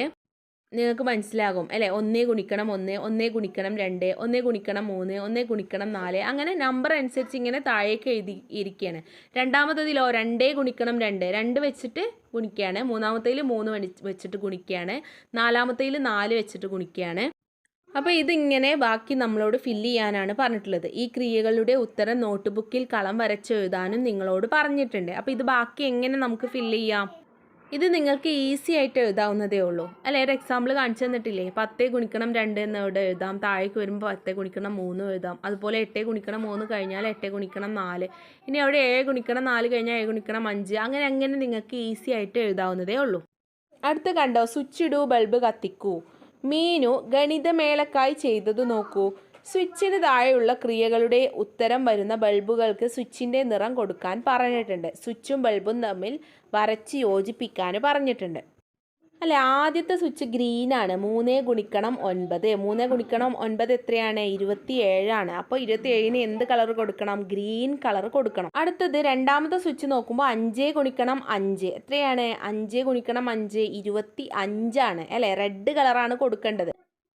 നിങ്ങൾക്ക് മനസ്സിലാകും. അല്ലേ? ഒന്നേ ഗുണിക്കണം ഒന്ന് ഒന്നേ ഗുണിക്കണം രണ്ട് ഒന്നേ ഗുണിക്കണം മൂന്ന് ഒന്നേ ഗുണിക്കണം നാല്. അങ്ങനെ നമ്പർ അനുസരിച്ച് ഇങ്ങനെ താഴേക്ക് എഴുതി ഇരിക്കുകയാണ് രണ്ടാമത്തതിലോ രണ്ടേ ഗുണിക്കണം രണ്ട് രണ്ട് വെച്ചിട്ട് ഗുണിക്കുകയാണ് മൂന്നാമത്തേൽ മൂന്ന് വെച്ചിട്ട് ഗുണിക്കുകയാണ് നാലാമത്തേൽ നാല് വെച്ചിട്ട് ഗുണിക്കുകയാണ് അപ്പോൾ ഇതിങ്ങനെ ബാക്കി നമ്മളോട് ഫില്ല് ചെയ്യാനാണ് പറഞ്ഞിട്ടുള്ളത്. ഈ ക്രിയകളുടെ ഉത്തരം നോട്ട് ബുക്കിൽ കളം വരച്ചെഴുതാനും നിങ്ങളോട് പറഞ്ഞിട്ടുണ്ട്. അപ്പോൾ ഇത് ബാക്കി എങ്ങനെ നമുക്ക് ഫില്ല് ചെയ്യാം? ഇത് നിങ്ങൾക്ക് ഈസി ആയിട്ട് എഴുതാവുന്നതേ ഉള്ളൂ. അല്ലേ ഒരു എക്സാമ്പിൾ കാണിച്ചു തന്നിട്ടില്ലേ? പത്തേ ഗുണിക്കണം രണ്ട് എന്ന് ഇവിടെ എഴുതാം. താഴേക്ക് വരുമ്പോൾ പത്തേ ഗുണിക്കണം മൂന്ന് എഴുതാം. അതുപോലെ എട്ടേ ഗുണിക്കണം മൂന്ന് കഴിഞ്ഞാൽ എട്ടേ ഗുണിക്കണം നാല്. ഇനി അവിടെ ഏഴ് ഗുണിക്കണം നാല് കഴിഞ്ഞാൽ ഏഴ് ഗുണിക്കണം അഞ്ച്. അങ്ങനെ അങ്ങനെ നിങ്ങൾക്ക് ഈസി ആയിട്ട് എഴുതാവുന്നതേ ഉള്ളൂ. അടുത്ത കണ്ടോ സ്വിച്ച് ഇടൂ ബൾബ് കത്തിക്കൂ. മീനു ഗണിതമേളക്കായി ചെയ്തത് നോക്കൂ. സ്വിച്ചിന് താഴെയുള്ള ക്രിയകളുടെ ഉത്തരം വരുന്ന ബൾബുകൾക്ക് സ്വിച്ചിന്റെ നിറം കൊടുക്കാൻ പറഞ്ഞിട്ടുണ്ട്. സ്വിച്ചും ബൾബും തമ്മിൽ വരച്ച് യോജിപ്പിക്കാൻ പറഞ്ഞിട്ടുണ്ട്. അല്ല ആദ്യത്തെ സ്വിച്ച് ഗ്രീനാണ് മൂന്ന് ഗുണിക്കണം ഒൻപത്. മൂന്ന് ഗുണിക്കണം ഒൻപത് എത്രയാണ്? ഇരുപത്തി ഏഴാണ് അപ്പോൾ ഇരുപത്തി ഏഴിന് എന്ത് കളർ കൊടുക്കണം? ഗ്രീൻ കളർ കൊടുക്കണം. അടുത്തത് രണ്ടാമത്തെ സ്വിച്ച് നോക്കുമ്പോൾ അഞ്ച് ഗുണിക്കണം അഞ്ച്. എത്രയാണ്? അഞ്ച് ഗുണിക്കണം അഞ്ച് ഇരുപത്തി അഞ്ചാണ് അല്ലേ റെഡ് കളറാണ് കൊടുക്കേണ്ടത്.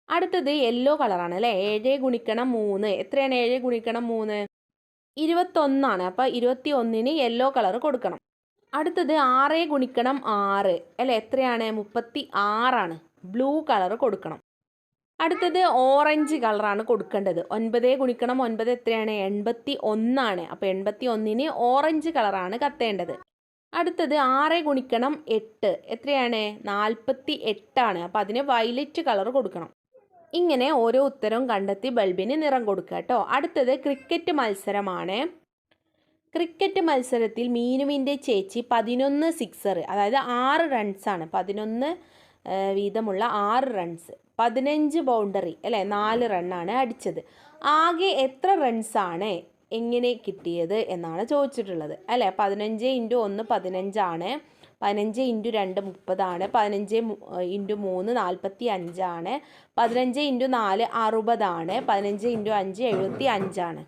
അടുത്തത് യെല്ലോ കളറാണ്. അല്ലേ ഏഴ് ഗുണിക്കണം മൂന്ന്. എത്രയാണ്? ഏഴ് ഗുണിക്കണം മൂന്ന്. ഇരുപത്തൊന്നാണ്. അപ്പോൾ ഇരുപത്തി ഒന്നിന് യെല്ലോ കളർ കൊടുക്കണം. അടുത്തത് ആറ് ഗുണിക്കണം ആറ്. അല്ലേ? എത്രയാണ്? മുപ്പത്തി ആറാണ്. ബ്ലൂ കളർ കൊടുക്കണം. അടുത്തത് ഓറഞ്ച് കളറാണ് കൊടുക്കേണ്ടത്. ഒൻപത് ഗുണിക്കണം ഒൻപത് എത്രയാണ്? എൺപത്തി ഒന്നാണ്. അപ്പോൾ എൺപത്തി ഒന്നിന് ഓറഞ്ച് കളറാണ് കത്തേണ്ടത്. അടുത്തത് ആറ് ഗുണിക്കണം എട്ട്. എത്രയാണ്? നാൽപ്പത്തി എട്ടാണ്. അപ്പോൾ അതിന് വയലറ്റ് കളർ കൊടുക്കണം. ഇങ്ങനെ ഓരോ ഉത്തരവും കണ്ടെത്തി ബൾബിന് നിറം കൊടുക്കുക കേട്ടോ. അടുത്തത് ക്രിക്കറ്റ് മത്സരമാണ്. ക്രിക്കറ്റ് മത്സരത്തിൽ മീനുവിന്റെ ചേച്ചി പതിനൊന്ന് സിക്സർ അതായത് ആറ് റൺസാണ് പതിനൊന്ന് വീതമുള്ള ആറ് റൺസ് പതിനഞ്ച് ബൗണ്ടറി അല്ലേ? നാല് റണ്ണാണ് അടിച്ചത്. ആകെ എത്ര റൺസാണ് എങ്ങനെ കിട്ടിയത് എന്നാണ് ചോദിച്ചിട്ടുള്ളത്. അല്ലേ? പതിനഞ്ച് ഇന്റു ഒന്ന് പതിനഞ്ചാണ്. പതിനഞ്ച് ഇന്റു രണ്ട് മുപ്പതാണ്. പതിനഞ്ച് ഇന്റു മൂന്ന് നാൽപ്പത്തി അഞ്ചാണ് പതിനഞ്ച് ഇന്റു നാല് അറുപതാണ്. പതിനഞ്ച് ഇന്റു അഞ്ച് എഴുപത്തി അഞ്ചാണ്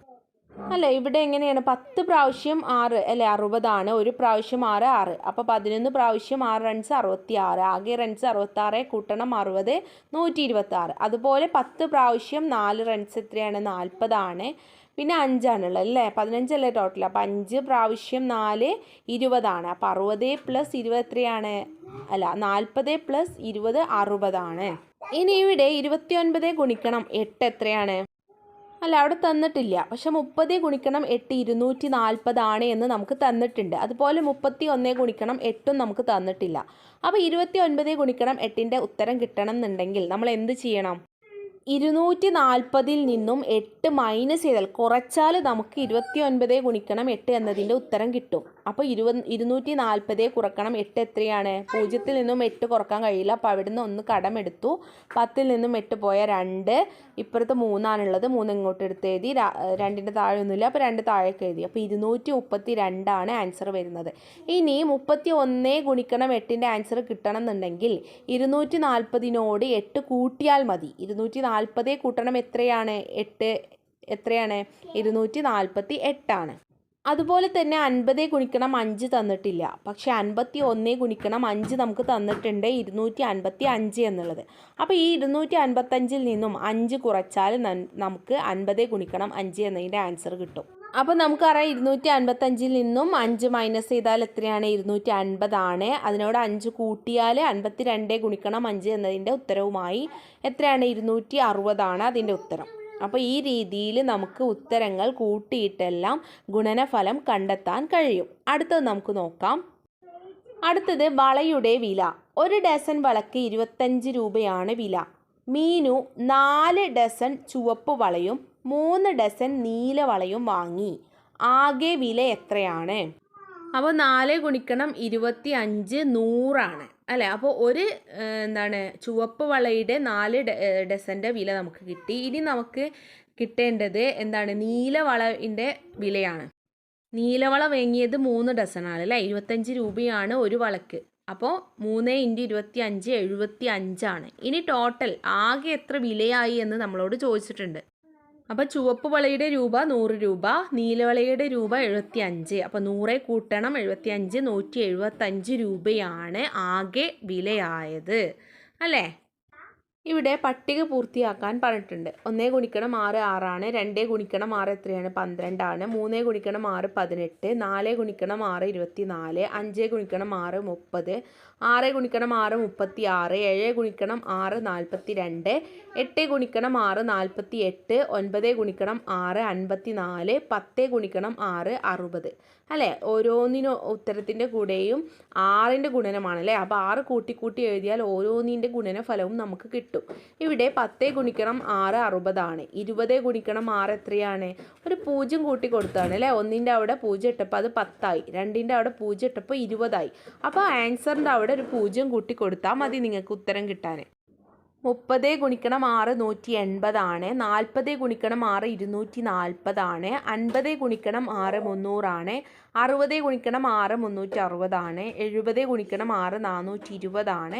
അല്ല ഇവിടെ എങ്ങനെയാണ്? പത്ത് പ്രാവശ്യം ആറ് അല്ലെ അറുപതാണ്. ഒരു പ്രാവശ്യം ആറ് ആറ്. അപ്പോൾ പതിനൊന്ന് പ്രാവശ്യം ആറ് റൺസ് അറുപത്തി ആറ് ആകെ റൺസ് അറുപത്തി ആറ് കൂട്ടണം അറുപത് നൂറ്റി ഇരുപത്തി ആറ് അതുപോലെ പത്ത് പ്രാവശ്യം നാല് റൺസ് എത്രയാണ്? നാൽപ്പതാണ്. പിന്നെ അഞ്ചാണുള്ളത് അല്ലേ? പതിനഞ്ചല്ലേ ടോട്ടൽ അപ്പോൾ അഞ്ച് പ്രാവശ്യം നാല് ഇരുപതാണ്. അപ്പോൾ അറുപത് പ്ലസ് ഇരുപത് എത്രയാണ്? അല്ല നാൽപ്പത് പ്ലസ് ഇരുപത് അറുപതാണ്. ഇനി ഇവിടെ ഇരുപത്തി ഒൻപത് ഗുണിക്കണം. എട്ട് എത്രയാണ്? അല്ല അവിടെ തന്നിട്ടില്ല. പക്ഷെ മുപ്പത് ഗുണിക്കണം എട്ട് ഇരുന്നൂറ്റി നാൽപ്പതാണ് എന്ന് നമുക്ക് തന്നിട്ടുണ്ട്. അതുപോലെ മുപ്പത്തി ഒന്ന് ഗുണിക്കണം എട്ടും നമുക്ക് തന്നിട്ടില്ല. അപ്പോൾ ഇരുപത്തി ഒൻപത് ഗുണിക്കണം എട്ടിന്റെ ഉത്തരം കിട്ടണം എന്നുണ്ടെങ്കിൽ നമ്മൾ എന്ത് ചെയ്യണം? ഇരുന്നൂറ്റി നാൽപ്പതിൽ നിന്നും എട്ട് മൈനസ് ചെയ്താൽ കുറച്ചാൽ നമുക്ക് ഇരുപത്തി ഒൻപത് ഗുണിക്കണം എട്ട് എന്നതിന്റെ ഉത്തരം കിട്ടും. അപ്പോൾ ഇരുപ ഇരുന്നൂറ്റി നാൽപ്പത് കുറക്കണം എട്ട് എത്രയാണ്? പൂജ്യത്തിൽ നിന്നും എട്ട് കുറയ്ക്കാൻ കഴിയില്ല. അപ്പോൾ അവിടെ നിന്ന് ഒന്ന് കടമെടുത്തു പത്തിൽ നിന്നും എട്ട് പോയ രണ്ട്. ഇപ്പുറത്ത് മൂന്നാണുള്ളത്. മൂന്ന് ഇങ്ങോട്ട് എടുത്ത് എഴുതി. രണ്ടിന്റെ താഴെ ഒന്നുമില്ല. അപ്പോൾ രണ്ട് താഴേക്ക് എഴുതി. അപ്പോൾ ഇരുന്നൂറ്റി മുപ്പത്തി രണ്ടാണ് ആൻസർ വരുന്നത്. ഇനി മുപ്പത്തി ഒന്നേ ഗുണിക്കണം എട്ടിന്റെ ആൻസർ കിട്ടണം എന്നുണ്ടെങ്കിൽ ഇരുന്നൂറ്റി നാൽപ്പതിനോട് എട്ട് കൂട്ടിയാൽ മതി. ഇരുന്നൂറ്റി നാൽപ്പത് കൂട്ടണം എത്രയാണ്? എട്ട് എത്രയാണ്? ഇരുന്നൂറ്റി നാൽപ്പത്തി എട്ടാണ്. അതുപോലെ തന്നെ അൻപത് ഗുണിക്കണം അഞ്ച് തന്നിട്ടില്ല. പക്ഷെ അൻപത്തി ഒന്ന് ഗുണിക്കണം അഞ്ച് നമുക്ക് തന്നിട്ടുണ്ട് ഇരുന്നൂറ്റി അൻപത്തി അഞ്ച് എന്നുള്ളത്. അപ്പോൾ ഈ ഇരുന്നൂറ്റി അൻപത്തഞ്ചിൽ നിന്നും അഞ്ച് കുറച്ചാൽ നമുക്ക് അൻപത് ഗുണിക്കണം അഞ്ച് എന്നതിന്റെ ആൻസർ കിട്ടും. അപ്പോൾ നമുക്കറിയാം ഇരുന്നൂറ്റി അൻപത്തഞ്ചിൽ നിന്നും അഞ്ച് മൈനസ് ചെയ്താൽ എത്രയാണ്? ഇരുന്നൂറ്റി അൻപതാണ് അതിനോട് അഞ്ച് കൂട്ടിയാൽ അൻപത്തി രണ്ട് ഗുണിക്കണം അഞ്ച് എന്നതിന്റെ ഉത്തരവുമായി എത്രയാണ്? ഇരുന്നൂറ്റി അറുപതാണ് അതിന്റെ ഉത്തരം. അപ്പോൾ ഈ രീതിയിൽ നമുക്ക് ഉത്തരങ്ങൾ കൂട്ടിയിട്ടെല്ലാം ഗുണനഫലം കണ്ടെത്താൻ കഴിയും. അടുത്തത് നമുക്ക് നോക്കാം. അടുത്തത് വളയുടെ വില. ഒരു ഡസൺ വളക്ക് ഇരുപത്തഞ്ച് രൂപയാണ് വില. മീനു നാല് ഡസൺ ചുവപ്പ് വളയും മൂന്ന് ഡസൻ നീല വളയും വാങ്ങി. ആകെ വില എത്രയാണ്? അപ്പോൾ നാല് ഗുണിക്കണം ഇരുപത്തി അഞ്ച് നൂറാണ്. അല്ലേ? അപ്പോൾ ഒരു എന്താണ് ചുവപ്പ് വളയുടെ നാല് ഡസന്റെ വില നമുക്ക് കിട്ടി. ഇനി നമുക്ക് കിട്ടേണ്ടത് എന്താണ്? നീലവളന്റെ വിലയാണ്. നീലവള വാങ്ങിയത് മൂന്ന് ഡസനാണ് അല്ലേ? ഇരുപത്തഞ്ച് രൂപയാണ് ഒരു വളക്ക്. അപ്പോൾ മൂന്ന് ഇന്റു ഇരുപത്തി അഞ്ച് എഴുപത്തി അഞ്ചാണ് ഇനി ടോട്ടൽ ആകെ എത്ര വിലയായി എന്ന് നമ്മളോട് ചോദിച്ചിട്ടുണ്ട്. അപ്പോൾ ചുവപ്പ് വളയുടെ രൂപ നൂറ് രൂപ നീലവളയുടെ രൂപ എഴുപത്തി അഞ്ച് അപ്പോൾ നൂറെ കൂട്ടണം എഴുപത്തി അഞ്ച് നൂറ്റി എഴുപത്തഞ്ച് രൂപയാണ് ആകെ വിലയായത്. അല്ലേ? ഇവിടെ പട്ടിക പൂർത്തിയാക്കാൻ പറഞ്ഞിട്ടുണ്ട് ഒന്നേ ഗുണിക്കണം ആറ് ആറാണ് രണ്ടേ ഗുണിക്കണം ആറ് എത്രയാണ് പന്ത്രണ്ടാണ് മൂന്നേ ഗുണിക്കണം ആറ് പതിനെട്ട് നാലേ ഗുണിക്കണം ആറ് ഇരുപത്തി നാല് അഞ്ചേ ഗുണിക്കണം ആറ് മുപ്പത് ആറ് ഗുണിക്കണം ആറ് മുപ്പത്തി ആറ് ഏഴ് ഗുണിക്കണം ആറ് നാൽപ്പത്തി രണ്ട് എട്ട് ഗുണിക്കണം ആറ് നാൽപ്പത്തി എട്ട് ഒൻപത് ഗുണിക്കണം ആറ് അൻപത്തി നാല് പത്ത് ഗുണിക്കണം ആറ് അറുപത് അല്ലേ? ഓരോന്നിനും ഉത്തരത്തിന്റെ കൂടെയും ആറിന്റെ ഗുണനമാണ് അല്ലേ അപ്പോൾ ആറ് കൂട്ടി കൂട്ടി എഴുതിയാൽ ഓരോന്നിന്റെ ഗുണനഫലവും നമുക്ക് കിട്ടും. ഇവിടെ പത്തേ ഗുണിക്കണം ആറ് അറുപതാണ്. ഇരുപതേ ഗുണിക്കണം ആറ് എത്രയാണ്? ഒരു പൂജ്യം കൂട്ടി കൊടുത്താണ് അല്ലേ? ഒന്നിന്റെ അവിടെ പൂജ്യം ഇട്ടപ്പോൾ അത് പത്തായി. രണ്ടിന്റെ അവിടെ പൂജ്യം ഇട്ടപ്പോൾ ഇരുപതായി. അപ്പോൾ ആൻസറിന്റെ അവിടെ ഒരു പൂജ്യം കൂട്ടി കൊടുത്താൽ മതി നിങ്ങൾക്ക് ഉത്തരം കിട്ടാൻ മുപ്പത് ഗുണിക്കണം ആറ് നൂറ്റി എൺപതാണ്. നാൽപ്പത് ഗുണിക്കണം ആറ് ഇരുന്നൂറ്റി നാൽപ്പതാണ്. അൻപത് ഗുണിക്കണം ആറ് മുന്നൂറാണ്. അറുപത് ഗുണിക്കണം ആറ് മുന്നൂറ്റി അറുപതാണ്. എഴുപത് ഗുണിക്കണം ആറ് നാനൂറ്റി ഇരുപതാണ്.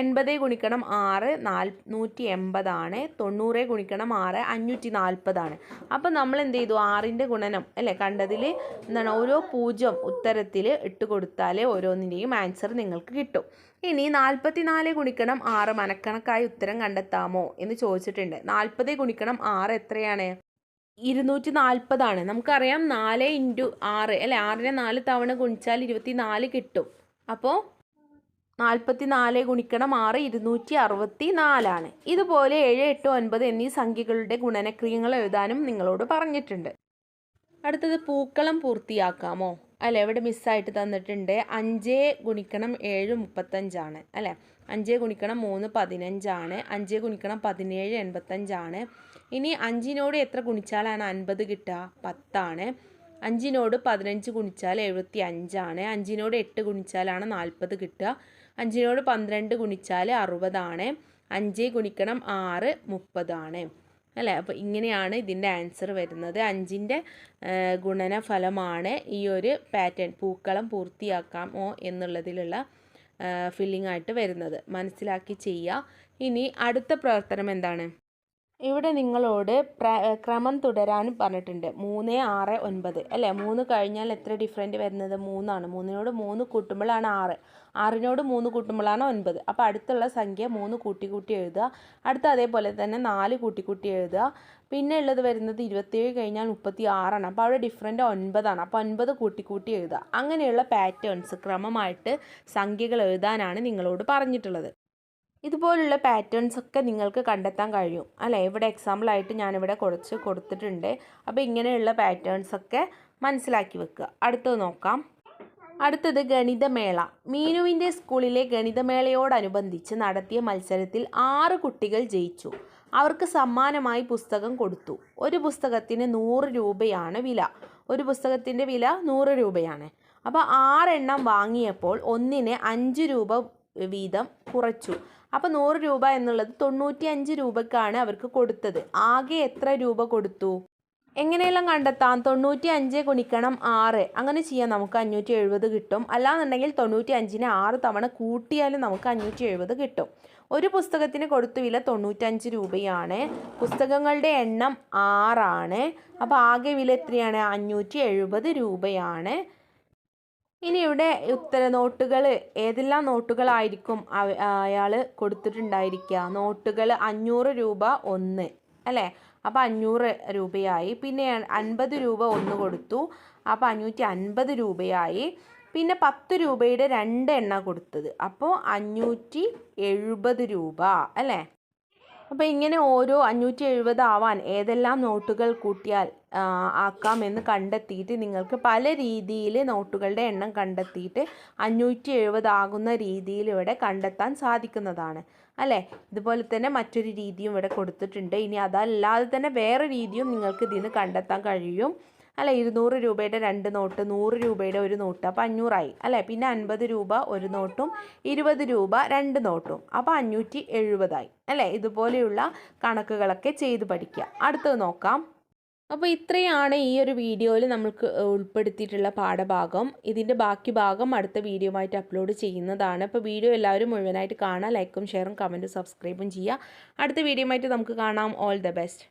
എൺപത് ഗുണിക്കണം ആറ് നാൽ നൂറ്റി എൺപതാണ്. തൊണ്ണൂറ് ഗുണിക്കണം ആറ് അഞ്ഞൂറ്റി നാൽപ്പതാണ്. അപ്പോൾ നമ്മൾ എന്ത് ചെയ്തു? ആറിന്റെ ഗുണനം അല്ലേ? കണ്ടതിൽ എന്താണ്? ഓരോ പൂജ്യം ഉത്തരത്തിൽ ഇട്ട് കൊടുത്താൽ ഓരോന്നിന്റെയും ആൻസർ നിങ്ങൾക്ക് കിട്ടും. ഇനി നാൽപ്പത്തി നാല് ഗുണിക്കണം ആറ് മനക്കണക്കായി ഉത്തരം കണ്ടെത്താമോ എന്ന് ചോദിച്ചിട്ടുണ്ട്. നാൽപ്പത് ഗുണിക്കണം ആറ് എത്രയാണ്? ഇരുന്നൂറ്റി നാൽപ്പതാണ് നമുക്കറിയാം നാല് ഇന്റു ആറ് അല്ലെ? ആറിനെ നാല് തവണ ഗുണിച്ചാൽ ഇരുപത്തി നാല് കിട്ടും. അപ്പോൾ നാൽപ്പത്തി നാല് ഗുണിക്കണം ആറ് ഇരുന്നൂറ്റി അറുപത്തി നാലാണ് ഇതുപോലെ ഏഴ് എട്ട് ഒൻപത് എന്നീ സംഖ്യകളുടെ ഗുണനക്രിയങ്ങൾ എഴുതാനും നിങ്ങളോട് പറഞ്ഞിട്ടുണ്ട്. അടുത്തത് പൂക്കളം പൂർത്തിയാക്കാമോ? അല്ല? ഇവിടെ മിസ്സായിട്ട് തന്നിട്ടുണ്ട്. അഞ്ച് ഗുണിക്കണം ഏഴ് മുപ്പത്തഞ്ചാണ്. അല്ലേ? അഞ്ച് ഗുണിക്കണം മൂന്ന് പതിനഞ്ചാണ്. അഞ്ച് ഗുണിക്കണം പതിനേഴ് എൺപത്തഞ്ചാണ്. ഇനി അഞ്ചിനോട് എത്ര ഗുണിച്ചാലാണ് അൻപത് കിട്ടുക? പത്താണ്. അഞ്ചിനോട് പതിനഞ്ച് ഗുണിച്ചാൽ എഴുപത്തി അഞ്ചാണ് അഞ്ചിനോട് എട്ട് ഗുണിച്ചാലാണ് നാൽപ്പത് കിട്ടുക. അഞ്ചിനോട് പന്ത്രണ്ട് ഗുണിച്ചാൽ അറുപതാണ്. അഞ്ച് ഗുണിക്കണം ആറ് മുപ്പതാണ്. അല്ലേ? അപ്പോൾ ഇങ്ങനെയാണ് ഇതിന്റെ ആൻസർ വരുന്നത്. അഞ്ചിന്റെ ഗുണനഫലമാണ് ഈ ഒരു പാറ്റേൺ പൂക്കളം പൂർത്തിയാക്കാമോ എന്നുള്ളതിലുള്ള ഫില്ലിംഗ് ആയിട്ട് വരുന്നത്. മനസ്സിലാക്കി ചെയ്യുക ഇനി അടുത്ത പ്രവർത്തനം എന്താണ്? ഇവിടെ നിങ്ങളോട് ക്രമം തുടരാൻ പറഞ്ഞിട്ടുണ്ട്. മൂന്ന് ആറ് ഒൻപത്. അല്ലേ? മൂന്ന് കഴിഞ്ഞാൽ എത്ര ഡിഫറന്റ് വരുന്നത്? മൂന്നാണ്. മൂന്നിനോട് മൂന്ന് കൂട്ടുമ്പോഴാണ് ആറ്. ആറിനോട് മൂന്ന് കൂട്ടുമ്പോഴാണ് ഒൻപത്. അപ്പോൾ അടുത്തുള്ള സംഖ്യ മൂന്ന് കൂട്ടി കൂട്ടി എഴുതുക. അടുത്ത അതേപോലെ തന്നെ നാല് കൂട്ടി കൂട്ടി എഴുതുക. പിന്നെ ഉള്ളത് വരുന്നത് ഇരുപത്തേഴ് കഴിഞ്ഞാൽ മുപ്പത്തി ആറാണ് അപ്പോൾ അവിടെ ഡിഫറന്റ് ഒൻപതാണ്. അപ്പോൾ ഒൻപത് കൂട്ടി കൂട്ടി എഴുതുക. അങ്ങനെയുള്ള പാറ്റേൺസ് ക്രമമായിട്ട് സംഖ്യകൾ എഴുതാനാണ് നിങ്ങളോട് പറഞ്ഞിട്ടുള്ളത്. ഇതുപോലുള്ള പാറ്റേൺസ് ഒക്കെ നിങ്ങൾക്ക് കണ്ടെത്താൻ കഴിയും. അല്ലേ? ഇവിടെ എക്സാമ്പിളായിട്ട് ഞാനിവിടെ കുറച്ച് കൊടുത്തിട്ടുണ്ട്. അപ്പോൾ ഇങ്ങനെയുള്ള പാറ്റേൺസ് ഒക്കെ മനസ്സിലാക്കി വെക്കുക. അടുത്തത് നോക്കാം. അടുത്തത് ഗണിതമേള. മീനുവിന്റെ സ്കൂളിലെ ഗണിതമേളയോടനുബന്ധിച്ച് നടത്തിയ മത്സരത്തിൽ ആറ് കുട്ടികൾ ജയിച്ചു. അവർക്ക് സമ്മാനമായി പുസ്തകം കൊടുത്തു. ഒരു പുസ്തകത്തിന് നൂറ് രൂപയാണ് വില. ഒരു പുസ്തകത്തിന്റെ വില നൂറ് രൂപയാണ്. അപ്പോൾ ആറെണ്ണം വാങ്ങിയപ്പോൾ ഒന്നിന് അഞ്ച് രൂപ വീതം കുറച്ചു. അപ്പോൾ നൂറ് രൂപ എന്നുള്ളത് തൊണ്ണൂറ്റി അഞ്ച് രൂപക്കാണ് അവർക്ക് കൊടുത്തത്. ആകെ എത്ര രൂപ കൊടുത്തു? എങ്ങനെയെല്ലാം കണ്ടെത്താം? തൊണ്ണൂറ്റി അഞ്ച് ഗുണിക്കണം ആറ്. അങ്ങനെ ചെയ്യാൻ നമുക്ക് അഞ്ഞൂറ്റി എഴുപത് കിട്ടും. അല്ലാന്നുണ്ടെങ്കിൽ തൊണ്ണൂറ്റി അഞ്ചിനെ ആറ് തവണ കൂട്ടിയാലും നമുക്ക് അഞ്ഞൂറ്റി എഴുപത് കിട്ടും. ഒരു പുസ്തകത്തിന് കൊടുത്ത വില തൊണ്ണൂറ്റഞ്ച് രൂപയാണ്. പുസ്തകങ്ങളുടെ എണ്ണം ആറാണ്. അപ്പോൾ ആകെ വില എത്രയാണ്? അഞ്ഞൂറ്റി എഴുപത് രൂപയാണ്. ഇനി ഇവിടെ ഉത്തര നോട്ടുകൾ ഏതെല്ലാം നോട്ടുകളായിരിക്കും അയാൾ കൊടുത്തിട്ടുണ്ടായിരിക്കുക? നോട്ടുകൾ അഞ്ഞൂറ് രൂപ ഒന്ന് അല്ലേ? അപ്പോൾ അഞ്ഞൂറ് രൂപയായി. പിന്നെ അൻപത് രൂപ ഒന്ന് കൊടുത്തു. അപ്പോൾ അഞ്ഞൂറ്റി അൻപത് രൂപയായി. പിന്നെ പത്ത് രൂപയുടെ രണ്ട് എണ്ണ കൊടുത്തത്. അപ്പോൾ അഞ്ഞൂറ്റി എഴുപത് രൂപ അല്ലേ? അപ്പോൾ ഇങ്ങനെ ഓരോ അഞ്ഞൂറ്റി എഴുപത് ആവാൻ ഏതെല്ലാം നോട്ടുകൾ കൂട്ടിയാൽ ആക്കാമെന്ന് കണ്ടെത്തിയിട്ട് നിങ്ങൾക്ക് പല രീതിയിൽ നോട്ടുകളുടെ എണ്ണം കണ്ടെത്തിയിട്ട് അഞ്ഞൂറ്റി എഴുപത് ആകുന്ന രീതിയിൽ ഇവിടെ കണ്ടെത്താൻ സാധിക്കുന്നതാണ്. അല്ലേ? ഇതുപോലെ തന്നെ മറ്റൊരു രീതിയും ഇവിടെ കൊടുത്തിട്ടുണ്ട്. ഇനി അതല്ലാതെ തന്നെ വേറെ രീതിയും നിങ്ങൾക്ക് ഇതിന് കണ്ടെത്താൻ കഴിയും. അല്ല ഇരുന്നൂറ് രൂപയുടെ രണ്ട് നോട്ട് നൂറ് രൂപയുടെ ഒരു നോട്ട് അപ്പോൾ അഞ്ഞൂറായി. അല്ലേ? പിന്നെ അൻപത് രൂപ ഒരു നോട്ടും ഇരുപത് രൂപ രണ്ട് നോട്ടും അപ്പോൾ അഞ്ഞൂറ്റി എഴുപതായി. അല്ലേ? ഇതുപോലെയുള്ള കണക്കുകളൊക്കെ ചെയ്ത് പഠിക്കുക. അടുത്തത് നോക്കാം. അപ്പോൾ ഇത്രയാണ് ഈ ഒരു വീഡിയോയിൽ നമ്മൾക്ക് ഉൾപ്പെടുത്തിയിട്ടുള്ള പാഠഭാഗം. ഇതിന്റെ ബാക്കി ഭാഗം അടുത്ത വീഡിയോ ആയിട്ട് അപ്ലോഡ് ചെയ്യുന്നതാണ്. അപ്പോൾ വീഡിയോ എല്ലാവരും മുഴുവനായിട്ട് കാണാം ലൈക്കും ഷെയറും കമന്റും സബ്സ്ക്രൈബും ചെയ്യുക. അടുത്ത വീഡിയോ ആയിട്ട് നമുക്ക് കാണാം. All the best.